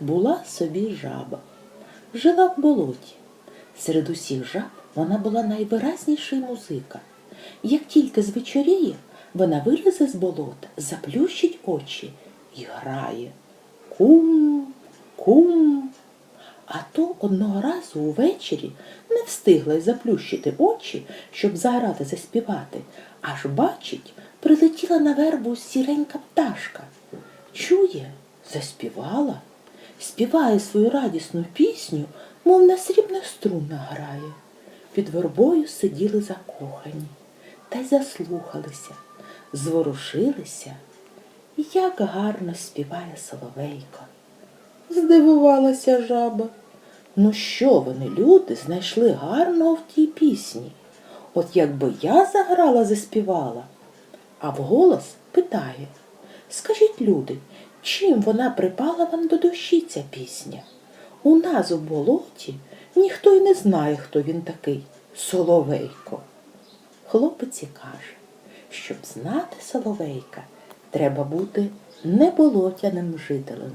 Була собі жаба. Жила в болоті. Серед усіх жаб вона була найвиразніший музика. Як тільки звечоріє, вона вилізе з болота, заплющить очі і грає. Кум, кум. А то одного разу увечері не встигла й заплющити очі, щоб заграти заспівати, аж бачить, прилетіла на вербу сіренька пташка. Чує, заспівала, співає свою радісну пісню, мов на срібних струнах грає. Під вербою сиділи закохані, та й заслухалися, зворушилися. Як гарно співає соловейко. Здивувалася жаба. Ну що вони, люди, знайшли гарного в тій пісні? От якби я заграла, заспівала. А вголос питає Скажіть, люди, чим вона припала вам до душі ця пісня? У нас у болоті ніхто й не знає, хто він такий Соловейко. Хлопець каже, щоб знати Соловейка, треба бути неболотяним жителем.